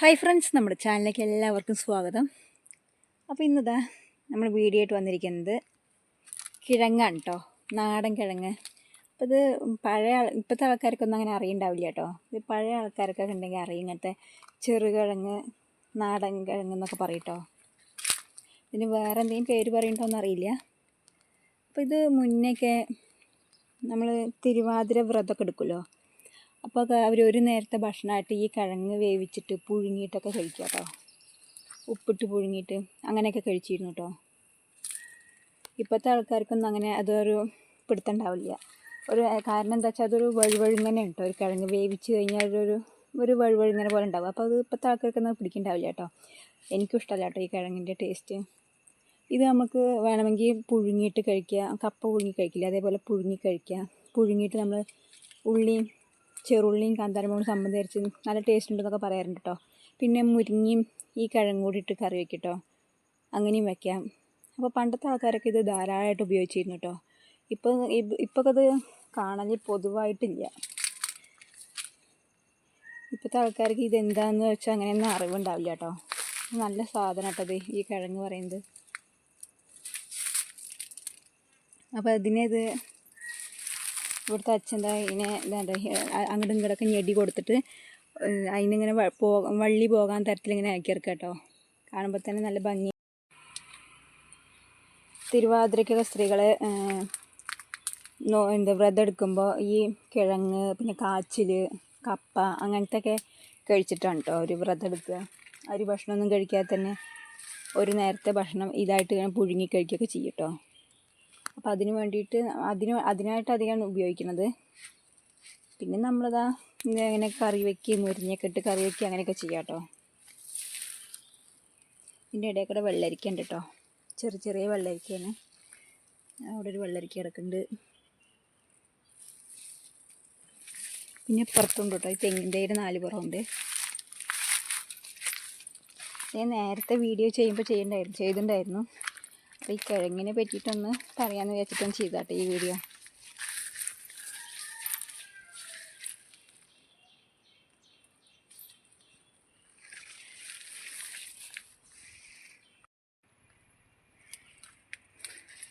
Hi friends നമ്മുടെ ചാനലിലേക്ക് എല്ലാവർക്കും സ്വാഗതം. അപ്പോൾ ഇന്നതാ നമ്മൾ വീഡിയോ ആയിട്ട് വന്നിരിക്കുന്നത് കിഴങ്ങാണ് കേട്ടോ. നാടൻ കിഴങ്ങ്. അപ്പോൾ ഇത് പഴയ ഇപ്പോഴത്തെ ആൾക്കാർക്കൊന്നും അങ്ങനെ അറിയണ്ടാവില്ല കേട്ടോ. ഇത് പഴയ ആൾക്കാർക്കൊക്കെ ഉണ്ടെങ്കിൽ അറിയും ഇങ്ങനത്തെ ചെറുകിഴങ്ങ് നാടൻ കിഴങ്ങ് എന്നൊക്കെ പറയും ഇതിന് വേറെ എന്തെങ്കിലും പേര് പറയണ്ടോന്ന് അറിയില്ല. അപ്പോൾ ഇത് മുന്നേക്കെ നമ്മൾ തിരുവാതിര വ്രതമൊക്കെ എടുക്കുമല്ലോ. അപ്പോൾ അവർ ഒരു നേരത്തെ ഭക്ഷണമായിട്ട് ഈ കിഴങ്ങ് വേവിച്ചിട്ട് പുഴുങ്ങിയിട്ടൊക്കെ കഴിക്കുക കേട്ടോ ഉപ്പിട്ട് പുഴുങ്ങിയിട്ട് അങ്ങനെയൊക്കെ കഴിച്ചിരുന്നു കേട്ടോ ഇപ്പോഴത്തെ ആൾക്കാർക്കൊന്നും അങ്ങനെ അതൊരു പിടുത്തുണ്ടാവില്ല. ഒരു കാരണം എന്താ വെച്ചാൽ അതൊരു വഴുവഴുങ്ങനെ കേട്ടോ ഒരു കിഴങ്ങ് വേവിച്ച് കഴിഞ്ഞാൽ ഒരു ഒരു വഴുവഴുങ്ങനെ പോലെ ഉണ്ടാവും. അപ്പോൾ അത് ഇപ്പോഴത്തെ ആൾക്കാർക്കൊന്നും പിടിക്കണ്ടാവില്ല കേട്ടോ എനിക്കും ഇഷ്ടമല്ല കേട്ടോ ഈ കിഴങ്ങിന്റെ ടേസ്റ്റ്. ഇത് നമുക്ക് വേണമെങ്കിൽ പുഴുങ്ങിയിട്ട് കഴിക്കുക കപ്പ പുഴുങ്ങി കഴിക്കില്ല. അതേപോലെ പുഴുങ്ങി കഴിക്കുക പുഴുങ്ങിയിട്ട് നമ്മൾ ഉള്ളിയും ചെറുള്ളിയും കാന്താരമുളകും സംബന്ധി അരച്ച് നല്ല ടേസ്റ്റ് ഉണ്ടെന്നൊക്കെ പറയാറുണ്ട് കേട്ടോ പിന്നെ മുരിങ്ങയും ഈ കിഴങ്ങും കൂടി ഇട്ട് കറി വെക്കും കേട്ടോ അങ്ങനെയും വെക്കാം. അപ്പോൾ പണ്ടത്തെ ആൾക്കാരൊക്കെ ഇത് ധാരാളമായിട്ട് ഉപയോഗിച്ചിരുന്നു കേട്ടോ ഇപ്പോൾ ഇപ്പോൾ അത് കാണൽ പൊതുവായിട്ടില്ല. ഇപ്പോഴത്തെ ആൾക്കാർക്ക് ഇത് എന്താണെന്ന് വെച്ചാൽ അങ്ങനെയൊന്നും അറിവുണ്ടാവില്ല കേട്ടോ നല്ല സാധനം കേട്ടോ ഇത് ഈ കിഴങ്ങ് പറയുന്നത്. അപ്പോൾ ഇതിനിത് ഇവിടുത്തെ അച്ഛന്റെ ഇതിനെ എന്താ അങ്ങോട്ടും ഇങ്ങോട്ടൊക്കെ ഞെടി കൊടുത്തിട്ട് അതിനിങ്ങനെ പോ വള്ളി പോകാൻ തരത്തിലിങ്ങനെ ആക്കിയെടുക്കുക കേട്ടോ. കാണുമ്പോൾ തന്നെ നല്ല ഭംഗി. തിരുവാതിരയ്ക്കൊക്കെ സ്ത്രീകൾ എന്താ വ്രതം എടുക്കുമ്പോൾ ഈ കിഴങ്ങ് പിന്നെ കാച്ചിൽ കപ്പ അങ്ങനത്തെ ഒക്കെ കഴിച്ചിട്ടാണ് കേട്ടോ ഒരു വ്രതം എടുക്കുക. ഒരു ഭക്ഷണമൊന്നും കഴിക്കാതെ തന്നെ ഒരു നേരത്തെ ഭക്ഷണം ഇതായിട്ട് ഇങ്ങനെ പുഴുങ്ങി കഴിക്കുകയൊക്കെ ചെയ്യും കേട്ടോ. അപ്പോൾ അതിന് വേണ്ടിയിട്ട് അതിന് അതിനായിട്ട് അധികമാണ് ഉപയോഗിക്കുന്നത്. പിന്നെ നമ്മളിതാ ഇങ്ങനെ കറി വെക്കുക മുരിഞ്ഞൊക്കെ ഇട്ട് കറി വെക്കുക അങ്ങനെയൊക്കെ ചെയ്യാം കേട്ടോ ഇതിന്റെ ഇടയിൽ കൂടെ വെള്ളരിക്ക ഉണ്ട് കേട്ടോ ചെറിയ ചെറിയ വെള്ളരിക്കയാണ്. അവിടെ ഒരു വെള്ളരിക്ക കിടക്കുന്നുണ്ട്. പിന്നെ പുറത്തുണ്ട് കേട്ടോ ഈ തെങ്ങിന്റെ നാല് പുറമുണ്ട്. ഞാൻ നേരത്തെ വീഡിയോ ചെയ്യുമ്പോൾ ചെയ്യണ്ടായിരുന്നു ചെയ്തിട്ടുണ്ടായിരുന്നു. അപ്പോൾ ഈ കിഴങ്ങിനെ പറ്റിയിട്ടൊന്ന് പറയാമെന്ന് വിചാരിച്ചിട്ടൊന്ന് ചെയ്താട്ടെ ഈ വീഡിയോ.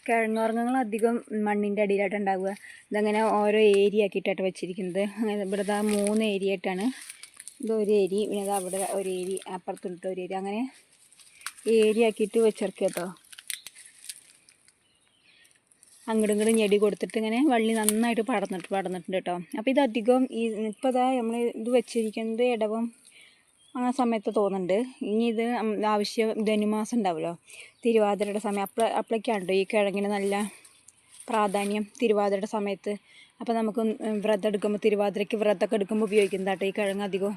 കിഴങ്ങുവർഗങ്ങൾ അധികം മണ്ണിന്റെ അടിയിലായിട്ട് ഉണ്ടാവുക. ഇതങ്ങനെ ഓരോ ഏരിയ ആക്കിയിട്ടാണ് വെച്ചിരിക്കുന്നത്. അങ്ങനെ ഇവിടെ ദാ മൂന്ന് ഏരിയ ആയിട്ടാണ്. ഇത് ഒരു ഏരി പിന്നെ അവിടെ ഒരു ഏരി അപ്പുറത്തുണ്ട് ഒരു ഏരി അങ്ങനെ ഏരിയ ആക്കിയിട്ട് വെച്ചിറക്കി കേട്ടോ. അങ്ങോട്ടും ഇങ്ങോട്ടും ഞെടി കൊടുത്തിട്ട് ഇങ്ങനെ വള്ളി നന്നായിട്ട് പടർന്നിട്ട് പടർന്നിട്ടുണ്ട് കേട്ടോ. അപ്പോൾ ഇത് അധികം ഈ ഇപ്പോൾ ഇതാ നമ്മൾ ഇത് വെച്ചിരിക്കുന്നത് ഇടവം ആ സമയത്ത് തോന്നുന്നുണ്ട്. ഇനി ഇത് ആവശ്യം ധനുമാസം ഉണ്ടാവുമല്ലോ. തിരുവാതിരയുടെ സമയം അപ്പോൾ അപ്പോഴേക്കാണ് ഈ കിഴങ്ങിന് നല്ല പ്രാധാന്യം തിരുവാതിരയുടെ സമയത്ത്. അപ്പോൾ നമുക്ക് വ്രതം എടുക്കുമ്പോൾ തിരുവാതിരയ്ക്ക് വ്രതമൊക്കെ എടുക്കുമ്പോൾ ഉപയോഗിക്കുന്നതാട്ടോ ഈ കിഴങ്ങ് അധികം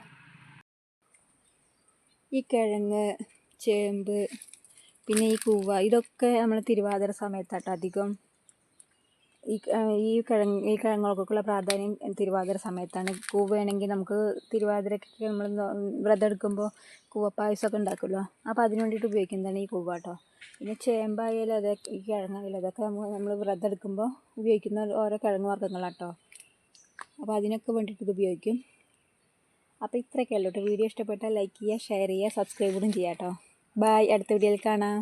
ഈ കിഴങ്ങ് ചേമ്പ് പിന്നെ ഈ കൂവ ഇതൊക്കെ നമ്മൾ തിരുവാതിര സമയത്താട്ടോ അധികം ഈ കിഴങ്ങ് ഈ കിഴങ്ങുകൾക്കൊക്കെയുള്ള പ്രാധാന്യം തിരുവാതിര സമയത്താണ്. കൂവയാണെങ്കിൽ നമുക്ക് തിരുവാതിരയ്ക്ക് നമ്മൾ വ്രതം എടുക്കുമ്പോൾ കൂവപ്പായസമൊക്കെ ഉണ്ടാക്കുമല്ലോ. അപ്പോൾ അതിന് വേണ്ടിയിട്ട് ഉപയോഗിക്കുന്നതാണ് ഈ കൂവ കേട്ടോ പിന്നെ ചേമ്പായാലും അതെ ഈ കിഴങ്ങായാലും അതൊക്കെ നമ്മൾ വ്രതം എടുക്കുമ്പോൾ ഉപയോഗിക്കുന്ന ഓരോ കിഴങ്ങ് വർഗങ്ങളാട്ടോ. അപ്പോൾ അതിനൊക്കെ വേണ്ടിയിട്ട് ഇത് ഉപയോഗിക്കും. അപ്പോൾ ഇത്രയൊക്കെ അല്ലോട്ടോ വീഡിയോ ഇഷ്ടപ്പെട്ടാൽ ലൈക്ക് ചെയ്യുക ഷെയർ ചെയ്യുക സബ്സ്ക്രൈബ് കൂടി ചെയ്യാം കേട്ടോ. ബായ്. അടുത്ത വീഡിയോയിൽ കാണാം.